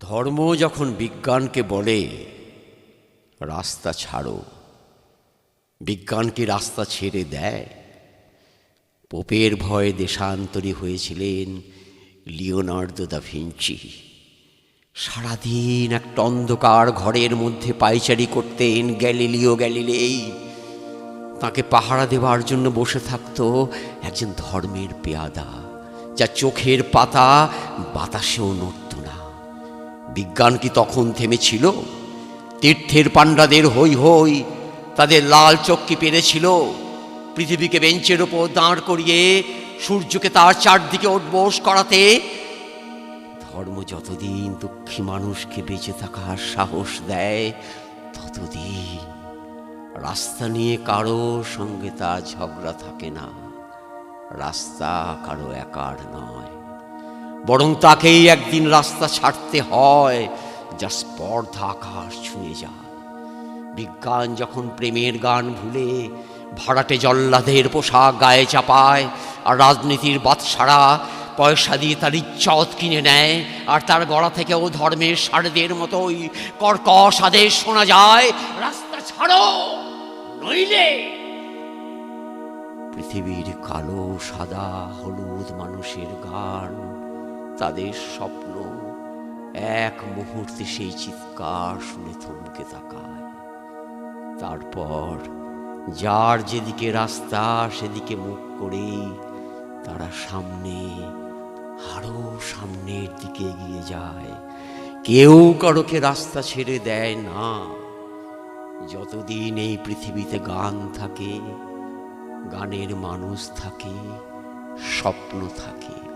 ধর্ম যখন বিজ্ঞানকে বলে, রাস্তা ছাড়ো। বিজ্ঞান কি রাস্তা ছেড়ে দেয়। পোপের ভয়ে দেশান্তরী হয়েছিলেন লিওনার্দো দা ভিঞ্চি। সারাদিন একটা অন্ধকার ঘরের মধ্যে পাইচারি করতেন গ্যালিলিও গ্যালিলেই। তাকে পাহারা দেওয়ার জন্য বসে থাকতো একজন ধর্মের পেয়াদা যা চোখের পাতা বাতাসেও নড়ত। বিজ্ঞান কি তখন থেমেছিল? তীর্থের পাণ্ডাদের হই হই তাদের লাল চক্কি পেরেছিল। পৃথিবীকে বেঞ্চের ওপর দাঁড় করিয়ে সূর্যকে তার চারদিকে উঠবোস করাতে ধর্ম যতদিন দুঃখী মানুষকে বেঁচে থাকার সাহস দেয়, ততদিন রাস্তা নিয়ে কারও সঙ্গে তার ঝগড়া থাকে না। রাস্তা কারও একার নয়। বরং তাকেই একদিন রাস্তা ছাড়তে হয়, যা স্পর্ধা আকাশ ছুঁয়ে যায়। বিজ্ঞান যখন প্রেমের গান ভুলে, ভাড়াটে জল্লাদের পোশাক গায়ে চাপায়, আর রাজনীতির বাদশারা পয়সা দিয়ে তার ইচ্ছত কিনে নেয়, আর তার গড়া থেকেও ধর্মের সারদের মতোই কর্কশ আদেশ শোনা যায়, রাস্তা ছাড়ো, নইলে পৃথিবীর কালো সাদা হলুদ মানুষের গান। তাদের স্বপ্ন। এক মুহূর্তে সেই চিৎকার শুনে থমকে তাকায়। তারপর যার যেদিকে রাস্তা, সেদিকে মুখ করে তারা সামনে, আরও সামনের দিকে এগিয়ে যায়। কেউ কারোকে রাস্তা ছেড়ে দেয় না। যতদিন এই পৃথিবীতে গান থাকে, গানের মানুষ থাকে, স্বপ্ন থাকে।